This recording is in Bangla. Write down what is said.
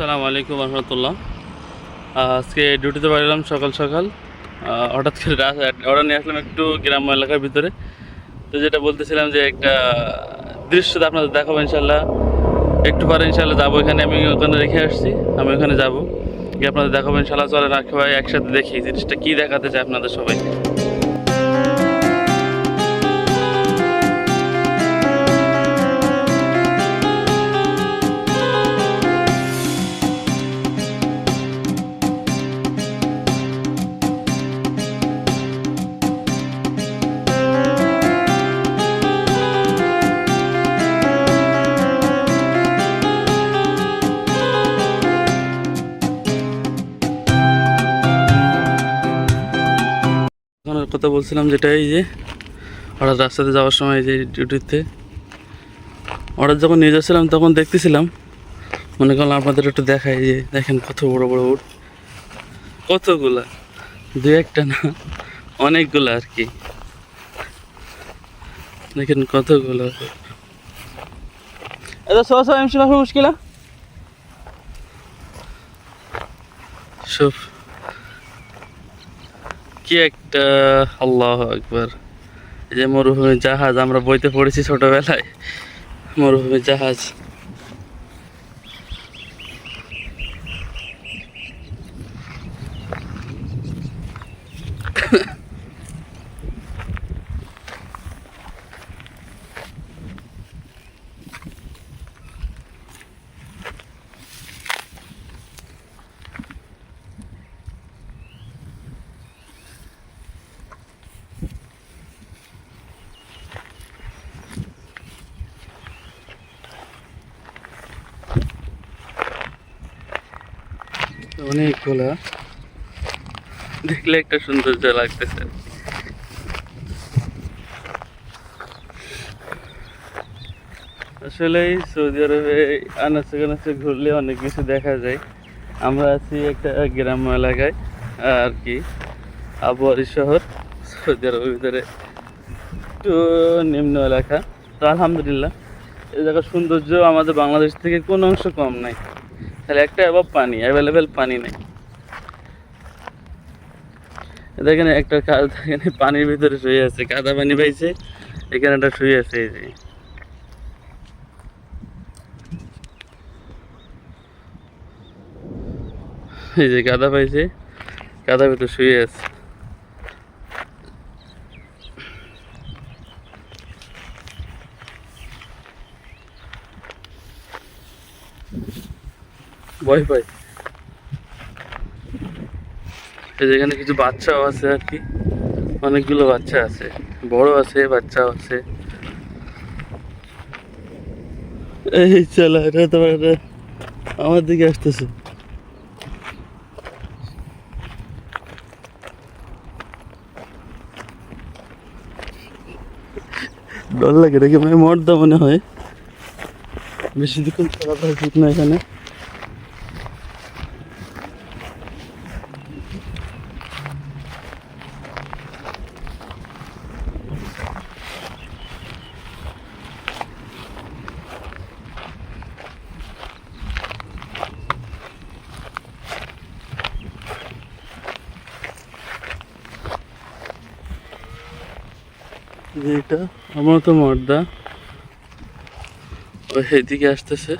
আসসালামু আলাইকুম রহমতুল্লাহ। আজকে ডিউটিতে বাড়িলাম সকাল সকাল। হঠাৎ করে অর্ডার নিয়ে আসলাম একটু গ্রাম্য এলাকার ভিতরে। তো যেটা বলতেছিলাম যে একটা দৃশ্যটা আপনাদের দেখাবো ইনশাল্লাহ একটু পরে ইনশাল্লাহ যাব এখানে, আমি ওখানে রেখে আসছি, আমি ওখানে যাব। গিয়ে আপনাদের দেখাবো ইনশাল্লাহ চলে না সবাই একসাথে দেখি জিনিসটা কী দেখাতে চাই আপনাদের সবাইকে। কথা বলছিলাম যেটা এই যে হঠাৎ রাস্তাতে যাওয়ার সময় এই যে ডিউটিতে অর্ডার যখন নিয়ে যাচ্ছিলাম তখন দেখতেছিলাম মনে করলাম আপনাদের একটু দেখাই যে দেখেন কত বড় বড় উট। কতগুলা? দু একটা না অনেকগুলো আর কি। দেখেন কতগুলো। এটা সো সো এমসি মুশকিলা শুভ কি একটা আল্লাহ একবার এই যে মরুভূমির জাহাজ আমরা বইতে পড়েছি ছোটবেলায়। মরুভূমির জাহাজ। অনেকগুলা। দেখলে একটা সৌন্দর্য লাগতেছে। আসলে সৌদি আরবে আনাচে কানাচে ঘুরলে অনেক কিছু দেখা যায়। আমরা আছি একটা গ্রাম্য এলাকায়, আর কি আবহাওয়ারি শহর, সৌদি আরবের ভিতরে। একটু নিম্ন এলাকা, তো আলহামদুলিল্লাহ। এই জায়গার সৌন্দর্য আমাদের বাংলাদেশ থেকে কোনো অংশ কম নাই। তাহলে একটা অভাব পানি অ্যাভেলেবেল পানি নেই। দেখেন, একটা এখানে পানির ভিতরে শুয়ে আছে, কাদা পানি পাইছে, এখানে একটা শুয়ে আছে এই যে। এই যে কাদা পাইছে কাদা ভিতরে শুয়ে আছে। ভয় পাই। এই যে এখানে কিছু বাচ্চাও আছে আর কি। অনেকগুলো বাচ্চা আছে। বড় আছে, বাচ্চাও আছে। এই চলো, এটা তোমার এটা আমার দিকে আসতেছে। ডর লাগে রেখে মানে মর্দা মনে হয়। বেশি দিন চলাফেরা ঠিক না এখানে। এটা আমার তো মর্দা। ওই এদিকে আসতেছে।